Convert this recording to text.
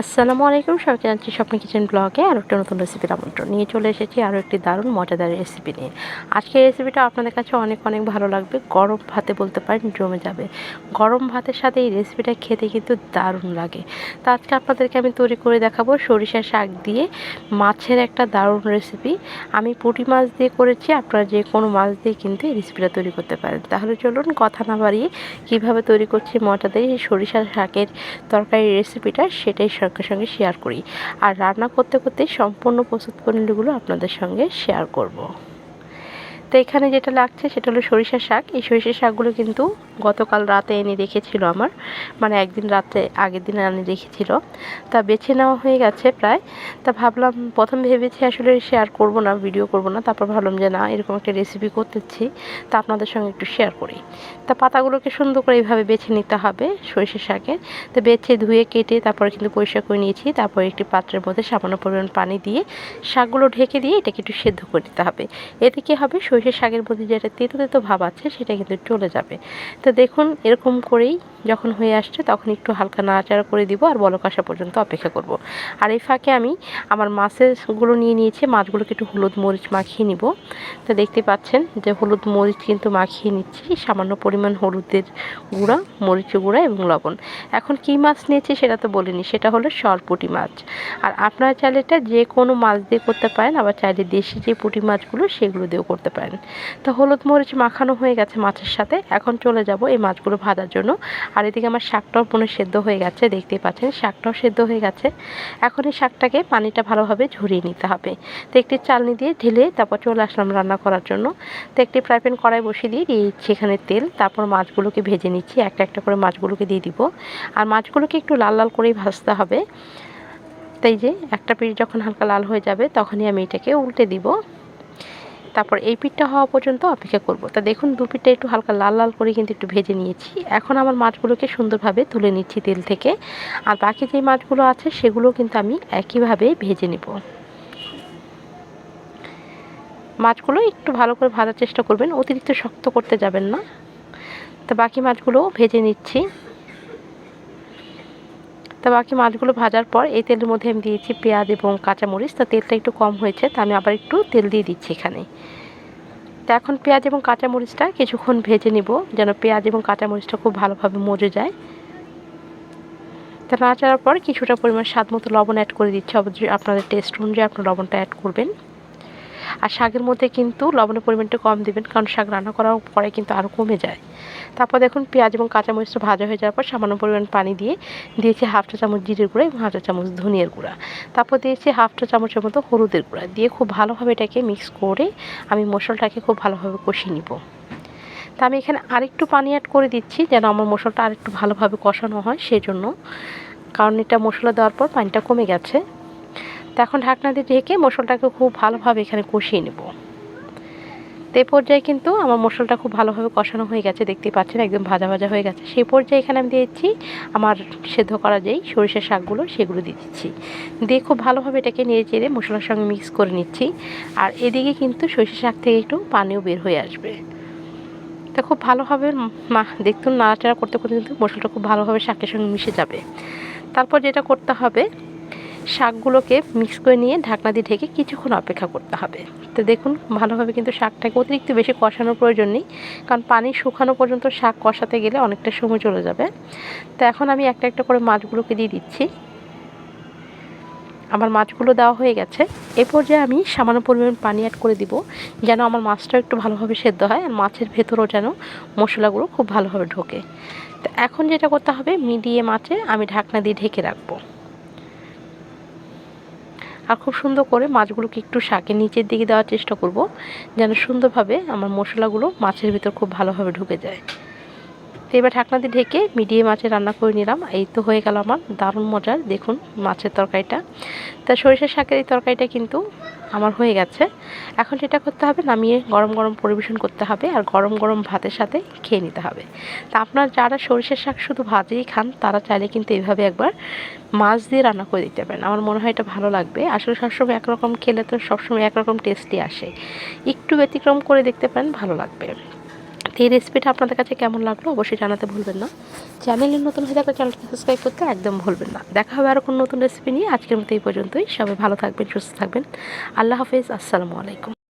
আসসালামু আলাইকুম, সবাইকে জানছি স্বপ্ন কিচেন ব্লগে আর একটা নতুন রেসিপির আমন্ত্রণ। নিয়ে চলে এসেছি আরও একটি দারুণ মজাদার রেসিপি নিয়ে। আজকের রেসিপিটা আপনাদের কাছে অনেক অনেক ভালো লাগবে। গরম ভাতে বলতে পারেন, জমে যাবে। গরম ভাতের সাথে এই রেসিপিটা খেতে কিন্তু দারুণ লাগে। তো আজকে আপনাদেরকে আমি তৈরি করে দেখাবো সরিষা শাক দিয়ে মাছের একটা দারুণ রেসিপি আমি পুঁটি মাছ দিয়ে করেছি, আপনারা যে কোনো মাছ দিয়ে কিন্তু এই রেসিপিটা তৈরি করতে পারেন। তাহলে চলুন কথা না বাড়িয়ে কীভাবে তৈরি করছি মজাদার এই সরিষা শাকের তরকারি রেসিপিটা সেটাই সঙ্গে সঙ্গে শেয়ার করি আর রান্না করতে করতে সম্পূর্ণ প্রস্তুত প্রণালীগুলো আপনাদের সঙ্গে শেয়ার করব। তো এখানে যেটা লাগছে সেটা হলো সরিষা শাক। এই সরিষা শাকগুলো কিন্তু গতকাল রাতে এনে রেখেছিল আমার। মানে একদিন রাতে আগের দিন এনে রেখেছিল। তা বেছে নেওয়া হয়ে গেছে প্রায়। তা ভাবলাম প্রথম ভেবেছি আসলে শেয়ার করব না ভিডিও করব না। তারপর ভাবলাম যে না, এরকম একটা রেসিপি করতেছি। তা আপনাদের সঙ্গে একটু শেয়ার করি। তা পাতাগুলোকে সুন্দর করে এইভাবে বেছে নিতে হবে সরিষা শাকের তো বেছে ধুয়ে, কেটে তারপরে কিন্তু পরিষ্কার করে নিয়েছি। তারপরে একটি পাত্রের মধ্যে সামান্য পরিমাণ পানি দিয়ে শাকগুলো ঢেকে দিয়ে এটাকে একটু সেদ্ধ করে নিতে হবে। এতে কী হবে? সরিষা শাকের মধ্যে যেটা তেতো তেতো ভাব আছে, সেটা কিন্তু চলে যাবে। তো দেখুন, এরকম করেই যখন হয়ে আসছে, তখন একটু হালকা নাড়াচাড়া করে দিব আর বলক আসা পর্যন্ত অপেক্ষা করব। আর এই ফাঁকে আমি আমার মাছেরগুলো নিয়ে নিয়েছি, মাছগুলোকে একটু হলুদ মরিচ মাখিয়ে নিব। তো দেখতে পাচ্ছেন যে হলুদ মরিচ কিন্তু মাখিয়ে নিচ্ছি, সামান্য পরিমাণ হলুদের গুঁড়া মরিচের গুঁড়া এবং লবণ। এখন কী মাছ নিয়েছি সেটা তো বলিনি, সেটা হলো সরপুটি মাছ। আর আপনারা চাইলে এটা যে কোনো মাছ দিয়ে করতে পারেন, আবার চাইলে দেশি যে পুঁটি মাছগুলো, সেগুলো দিয়েও করতে পারেন। তো হলুদ মরিচ মাখানো হয়ে গেছে মাছের সাথে। এখন চলে যাব এই মাছগুলো ভাজার জন্য। আর এদিকে আমার শাকটাও পুনঃ সেদ্ধ হয়ে গেছে, দেখতেই পাচ্ছেন। শাকটাও সেদ্ধ হয়ে গেছে। এখন এই শাকটাকে পানিটা ভালোভাবে ঝরিয়ে নিতে হবে। তো একটি চালনি দিয়ে ঢেলে তারপর চলে আসলাম রান্না করার জন্য। তো একটি ফ্রাই প্যান কড়াই বসিয়ে দিয়ে দিয়ে এখানে তেল। তারপর মাছগুলোকে ভেজে নিচ্ছি। একটা একটা করে মাছগুলোকে দিয়ে দিব। আর মাছগুলোকে একটু লাল লাল করেই ভাজতে হবে। তাই যে একটা পিঠ যখন হালকা লাল হয়ে যাবে, তখনই আমি এটাকে উল্টে দিব। তারপর এই পিঠটা হওয়া পর্যন্ত অপেক্ষা করব। তা দেখুন, দু পিঠটা একটু হালকা লাল লাল করে কিন্তু একটু ভেজে নিয়েছি। এখন আমার মাছগুলোকে সুন্দরভাবে তুলে নিচ্ছি তেল থেকে। আর বাকি যে মাছগুলো আছে, সেগুলো কিন্তু আমি একইভাবে ভেজে নেব। মাছগুলো একটু ভালো করে ভাজার চেষ্টা করবেন, অতিরিক্ত শক্ত করতে যাবেন না। তা বাকি মাছগুলোও ভেজে নিচ্ছি। তা বাকি মাছগুলো ভাজার পর এই তেলের মধ্যে আমি দিয়েছি পেঁয়াজ এবং কাঁচামরিচ। তা তেলটা একটু কম হয়েছে, তা আমি আবার একটু তেল দিয়ে দিচ্ছি এখানে। তা এখন পেঁয়াজ এবং কাঁচামরিচটা কিছুক্ষণ ভেজে নিব, যেন পেঁয়াজ এবং কাঁচামরিচটা খুব ভালোভাবে মজে যায়। তা নাড়াচাড়ার পর কিছুটা পরিমাণ স্বাদ মতো লবণ অ্যাড করে দিচ্ছি। অবশ্যই আপনাদের টেস্ট অনুযায়ী আপনার লবণটা অ্যাড করবেন। আর শাকের মধ্যে কিন্তু লবণের পরিমাণটা কম দেবেন, কারণ শাক রান্না করার পরে কিন্তু আরও কমে যায়। তারপর দেখুন পেঁয়াজ এবং কাঁচামরিচটা ভাজা হয়ে যাওয়ার পর সামান্য পরিমাণ পানি দিয়ে দিয়েছি হাফ চা চামচ জিরের গুঁড়া এবং হাফ চা চামচ ধনিয়ার গুঁড়া। তারপর দিয়েছি হাফ চা চামচের মতো হলুদের গুঁড়া দিয়ে খুব ভালোভাবে এটাকে মিক্স করে আমি মশলাটাকে খুব ভালোভাবে কষিয়ে নিব। তা আমি এখানে আরেকটু পানি অ্যাড করে দিচ্ছি যেন আমার মশলাটা আরেকটু ভালোভাবে কষানো হয় সেই জন্য কারণ এটা মশলা দেওয়ার পর পানিটা কমে গেছে। তো এখন ঢাকনা দিয়ে ঢেকে মশলাটাকে খুব ভালোভাবে এখানে কষিয়ে নেব। তো পর্যায়ে কিন্তু আমার মশলাটা খুব ভালোভাবে কষানো হয়ে গেছে, দেখতেই পাচ্ছেন একদম ভাজা ভাজা হয়ে গেছে। সেই পর্যায়ে এখানে আমি দিয়েছি আমার সেদ্ধ করা যেই সরিষার শাকগুলো, সেগুলো দিয়ে দিচ্ছি। দিয়ে খুব ভালোভাবে এটাকে নিয়ে চেড়ে মশলার সঙ্গে মিক্স করে নিচ্ছি। আর এদিকে কিন্তু সরিষা শাক থেকে একটু পানিও বের হয়ে আসবে। তা খুব ভালোভাবে মা দেখতুন নাড়াচাড়া করতে করতে কিন্তু মশলাটা খুব ভালোভাবে শাকের সঙ্গে মিশে যাবে। তারপর যেটা করতে হবে শাকগুলোকে মিক্স করে নিয়ে ঢাকনা দিয়ে ঢেকে কিছুক্ষণ অপেক্ষা করতে হবে। তো দেখুন, ভালোভাবে কিন্তু শাকটাকে অতিরিক্ত বেশি কষানোর প্রয়োজন নেই, কারণ পানি শুকানো পর্যন্ত শাক কষাতে গেলে অনেকটা সময় চলে যাবে। তো এখন আমি একটা একটা করে মাছগুলোকে দিয়ে দিচ্ছি। আমার মাছগুলো দেওয়া হয়ে গেছে। এ পর্যায়ে আমি সামান্য পরিমাণ পানি অ্যাড করে দিব, যেন আমার মাছটা একটু ভালোভাবে সেদ্ধ হয় আর মাছের ভেতরও যেন মশলাগুলো খুব ভালোভাবে ঢোকে। তো এখন যেটা করতে হবে, মিডিয়াম আঁচে আমি ঢাকনা দিয়ে ঢেকে রাখব। আর খুব সুন্দর করে মাছগুলোকে একটু শাকের নিচের দিকে দেওয়ার চেষ্টা করব, যেন সুন্দরভাবে আমার মশলাগুলো মাছের ভিতর খুব ভালোভাবে ঢুকে যায়। তো এবার ঢাকনা দিয়ে ঢেকে মিডিয়াম মাছে রান্না করে নিলাম। এই তো হয়ে গেল আমার দারুণ মজার। দেখুন মাছের তরকারিটা। তা সরিষার শাকের এই তরকারিটা কিন্তু আমার হয়ে গেছে। এখন যেটা করতে হবে, নামিয়ে গরম গরম পরিবেশন করতে হবে আর গরম গরম ভাতের সাথে খেয়ে নিতে হবে। তা আপনার যারা সরিষার শাক শুধু ভাজেই খান, তারা চাইলে কিন্তু এইভাবে একবার মাছ দিয়ে রান্না করে দিতে পারেন। আমার মনে হয় এটা ভালো লাগবে। আসলে সবসময় একরকম খেলে তো সবসময় একরকম টেস্টই আসে। একটু ব্যতিক্রম করে দেখতে পারেন, ভালো লাগবে। এই রেসিপিটা আপনাদের কাছে কেমন লাগল অবশ্যই জানাতে ভুলবেন না। চ্যানেলে নতুন হয়ে থাকলে চ্যানেলটি সাবস্ক্রাইব করতে একদম ভুলবেন না। দেখা হবে আরও কোনো নতুন রেসিপি নিয়ে। আজকের মতো এই পর্যন্তই। সবাই ভালো থাকবেন, সুস্থ থাকবেন। আল্লাহ হাফেজ। আসসালামু আলাইকুম।